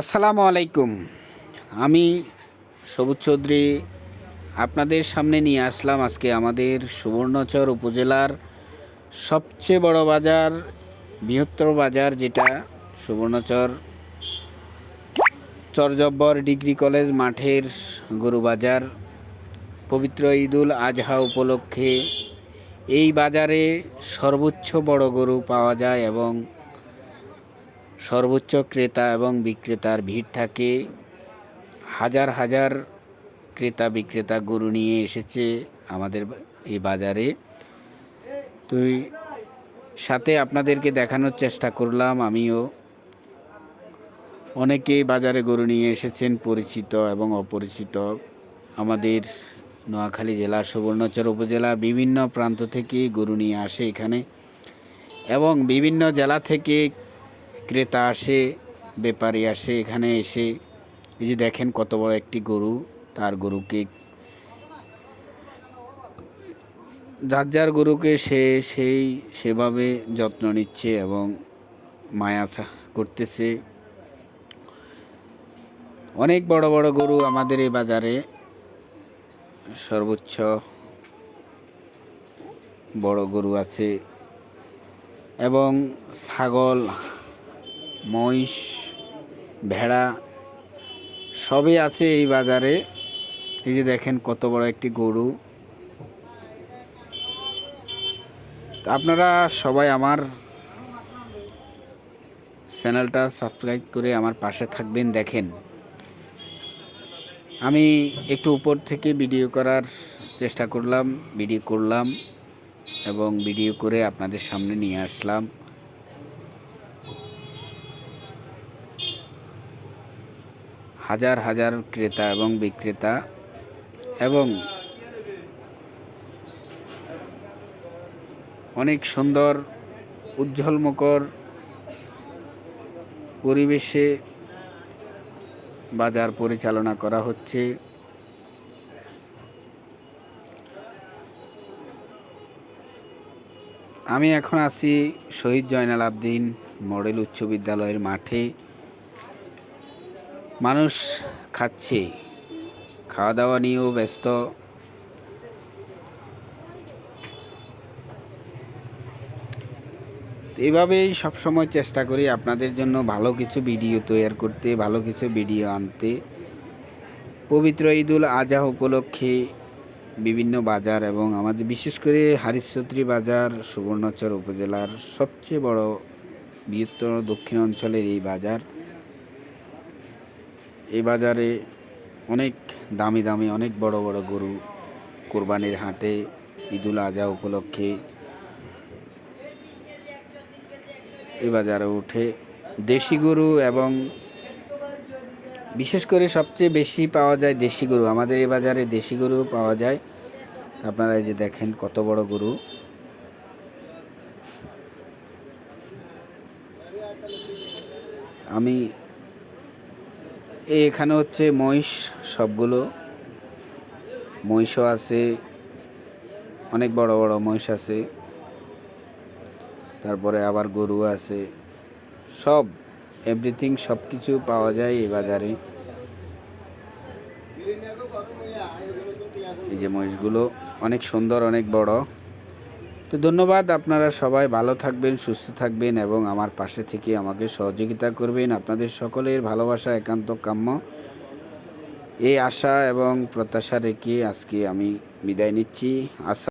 আসসালামু আলাইকুম। আমি সবুজ চৌধুরী আপনাদের সামনে নিয়ে আসলাম আজকে আমাদের সুবর্ণচর উপজেলার সবচেয়ে বড় বাজার, বৃহত্তর বাজার, যেটা সুবর্ণচর চরজব্বর ডিগ্রি কলেজ মাঠের গরু বাজার, পবিত্র ঈদুল আজহা উপলক্ষে এই বাজারে সর্বোচ্চ বড় গরু পাওয়া যায় এবং সর্বোচ্চ ক্রেতা এবং বিক্রেতার ভিড় থাকে। হাজার হাজার ক্রেতা বিক্রেতা গরু নিয়ে এসেছে আমাদের এই বাজারে। তুই সাথে আপনাদেরকে দেখানোর চেষ্টা করলাম, আমিও। অনেকেই বাজারে গরু নিয়ে এসেছেন, পরিচিত এবং অপরিচিত। আমাদের নোয়াখালী জেলা, সুবর্ণচর উপজেলা বিভিন্ন প্রান্ত থেকে গরু নিয়ে আসে এখানে এবং বিভিন্ন জেলা থেকে ক্রেতা আসে, ব্যাপারী আসে, এখানে এসে, এই যে দেখেন কত বড় একটি গরু, তার গরুকে যার যার গরুকে সে সেই সেভাবে যত্ন নিচ্ছে এবং মায়া করতেছে। অনেক বড় বড় গরু আমাদের এই বাজারে, সর্বোচ্চ বড় গরু আছে এবং ছাগল মহিষ, ভেড়া, সবই আছে এই বাজারে। এই যে দেখেন কত বড় একটি গরু। আপনারা সবাই আমার চ্যানেলটা সাবস্ক্রাইব করে আমার পাশে থাকবেন, দেখেন। আমি একটু উপর থেকে ভিডিও করার চেষ্টা করলাম, ভিডিও করলাম এবং ভিডিও করে আপনাদের সামনে নিয়ে আসলাম। হাজার হাজার ক্রেতা এবং বিক্রেতা এবং অনেক সুন্দর, উজ্জ্বলমুখর পরিবেশে বাজার পরিচালনা করা হচ্ছে। আমি এখন আছি শহীদ জয়নাল আবদিন মডেল উচ্চ বিদ্যালয়ের মাঠে। মানুষ খাচ্ছে। খাওয়া দাওয়া নিয়েও ব্যস্ত। তো এইভাবেই সবসময় চেষ্টা করি আপনাদের জন্য ভালো কিছু ভিডিও তৈরি করতে, ভালো কিছু ভিডিও আনতে। পবিত্র ঈদুল আজহা উপলক্ষে বিভিন্ন বাজার এবং আমাদের বিশেষ করে হারিশত্রী বাজার, সুবর্ণচর উপজেলার সবচেয়ে বড় বৃহত্তর দক্ষিণ অঞ্চলের এই বাজার। এই বাজারে অনেক দামি দামি, অনেক বড় বড় গরু কোরবানির হাটে, ঈদুল আজহা উপলক্ষে এই বাজারে উঠে দেশি গরু এবং বিশেষ করে সবচেয়ে বেশি পাওয়া যায় দেশি গরু। আমাদের এই বাজারে দেশি গরু পাওয়া যায়। আপনারা এই যে দেখেন কত বড় গরু। আমি এখানে হচ্ছে মহিষ সবগুলো। মহিষও আছে। অনেক বড় বড় মহিষ আছে। তারপরে আবার গরু আছে। সব এভরিথিং সব কিছু পাওয়া যায় এই বাজারে। এই যে মহিষগুলো অনেক সুন্দর, অনেক বড়। তো ধন্যবাদ, আপনারা সবাই ভালো থাকবেন, সুস্থ থাকবেন এবং আমার পাশে থেকে আমাকে সহযোগিতা করবেন। আপনাদের সকলের ভালোবাসা, একান্ত কাম্য। এই আশা এবং প্রত্যাশা রেখে আজকে আমি বিদায় নিচ্ছি। আশা